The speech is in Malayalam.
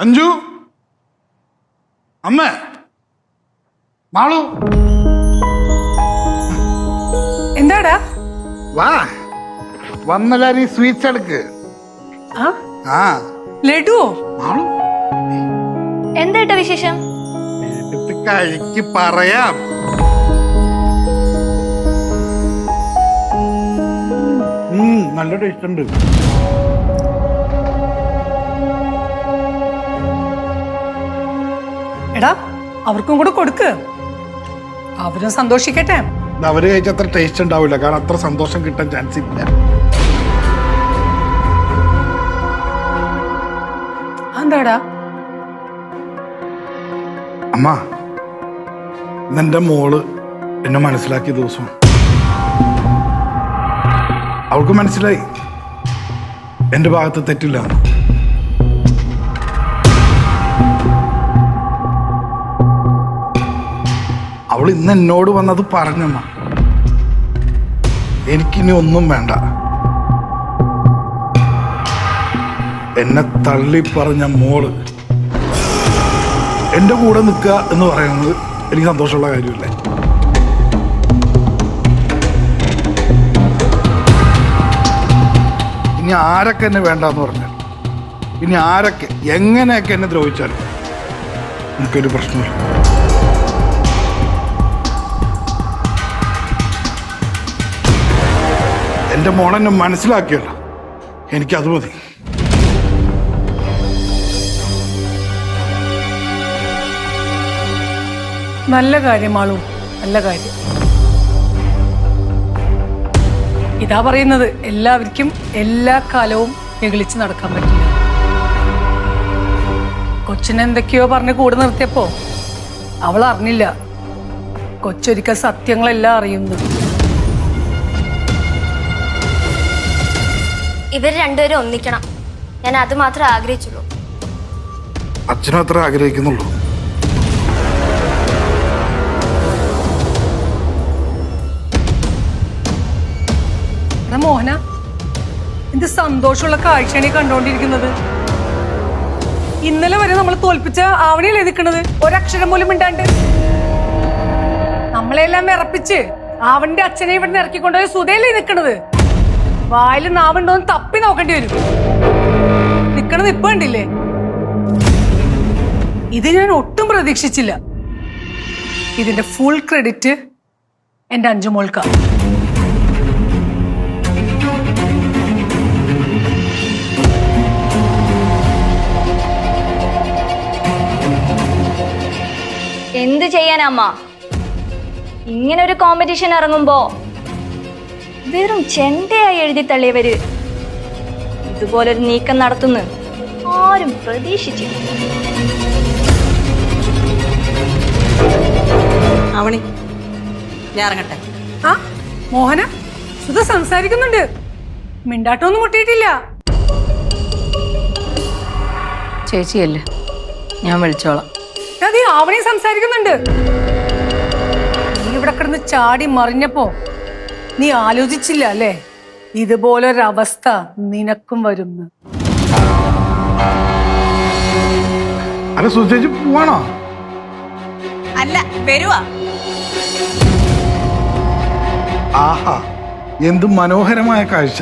അഞ്ജു അമ്മ. മാളു. എന്താടാ? വാ. വന്നെല്ലാരും ഈ സ്വീറ്റ്സ് എടുക്ക്. ആ? ആ. ലഡുവോ? മാളു. എന്താ വിശേഷം? എടുത്ത് കഴിക്ക് പറയാം. നല്ല ടേസ്റ്റ് ഉണ്ട്. എടാ അവർക്കും കൂടെ കൊടുക്ക്. അവരും സന്തോഷിക്കട്ടെ. അവർ കഴിച്ച അത്ര ടേസ്റ്റ് ഉണ്ടാവില്ല. കാരണം അത്ര സന്തോഷം കിട്ടാൻ ചാൻസ് ഇല്ല. എന്താടാ അമ്മ നിന്റെ മോൾ എന്നെ മനസ്സിലാക്കിയ ദിവസം. അവൾക്ക് മനസ്സിലായി. എന്റെ ഭാഗത്ത് തെറ്റില്ല. ഇന്ന് എന്നോട് വന്നത് പറഞ്ഞമ്മ എനിക്കിനി ഒന്നും വേണ്ട. എന്നെ തള്ളി പറഞ്ഞ മോൾ. എന്റെ കൂടെ നിൽക്കുക എന്ന് പറയുന്നത് എനിക്ക് സന്തോഷമുള്ള കാര്യമില്ലേ. ഇനി ആരൊക്കെ എന്നെ വേണ്ടെന്ന് പറഞ്ഞാൽ ഇനി ആരൊക്കെ എങ്ങനെയൊക്കെ എന്നെ ദ്രോഹിച്ചാലും എനിക്കൊരു പ്രശ്നമില്ല. എന്റെ മോളെന്നെ മനസ്സിലാക്കിയല്ലോ. എനിക്കത് മതി. നല്ല കാര്യം ആളു നല്ല കാര്യം. ഇതാ പറയുന്നത് എല്ലാവർക്കും എല്ലാ കാലവും നിഗളിച്ച് നടക്കാൻ പറ്റില്ല. കൊച്ചിനെ എന്തൊക്കെയോ പറഞ്ഞ് കൂടെ നിർത്തിയപ്പോ അവൾ അറിഞ്ഞില്ല. കൊച്ചൊരിക്കൽ സത്യങ്ങളെല്ലാം അറിയുന്നു. ഇവർ രണ്ടുപേരും ഒന്നിക്കണം. ഞാൻ അത് മാത്രമേ ആഗ്രഹിച്ചുള്ളൂ. അച്ഛനും അത്ര ആഗ്രഹിക്കുന്നുള്ളൂ. മോഹന എന്ത് സന്തോഷമുള്ള കാഴ്ചയാണ് ഈ കണ്ടോണ്ടിരിക്കുന്നത്. ഇന്നലെ വരെ നമ്മൾ തോൽപ്പിച്ച ആവണിയല്ലേ നിൽക്കണത് ഒരക്ഷരം പോലും ഇണ്ടാണ്ട് നമ്മളെല്ലാം വിറപ്പിച്ച് അവന്റെ അച്ഛനെ ഇവിടെ ഇറക്കിക്കൊണ്ടുപോയ സുതയല്ലേ നിൽക്കണത് വായിൽ നാവുണ്ടോന്ന് തപ്പി നോക്കേണ്ടി വരും. നിക്കണത് ഇപ്പൊ കണ്ടില്ലേ? ഇത് ഞാൻ ഒട്ടും പ്രതീക്ഷിച്ചില്ല. ഇതിന്റെ ഫുൾ ക്രെഡിറ്റ് എന്റെ അഞ്ചുമോൾക്കാണ് എന്ത് ചെയ്യാനമ്മ ഇങ്ങനെ ഒരു കോമ്പറ്റീഷൻ ഇറങ്ങുമ്പോ വെറും ചെണ്ടയായി എഴുതി തള്ളിയവര്. ഇതുപോലൊരു നീക്കം നടത്തുന്നു. ആരും പ്രതീക്ഷിച്ചില്ല. അവണി ഞാൻ ഇറങ്ങട്ടെ. ആ മോഹന സുധ സംസാരിക്കുന്നുണ്ട്. മിണ്ടാട്ടൊന്നും മുട്ടിയിട്ടില്ല. ചേച്ചിയല്ലേ? ഞാൻ വിളിച്ചോളാം. അതെ ആവണി സംസാരിക്കുന്നുണ്ട്. നീ ഇവിടെ കിടന്ന് ചാടി മറിഞ്ഞപ്പോ നീ ആലോചിച്ചില്ല അല്ലേ? ഇതുപോലൊരവസ്ഥ നിനക്കും വരുന്നു. അല്ല സുചേച്ചി പോവാണോ? അല്ല വരുവാ. ആഹാ എന്ത് മനോഹരമായ കാഴ്ച.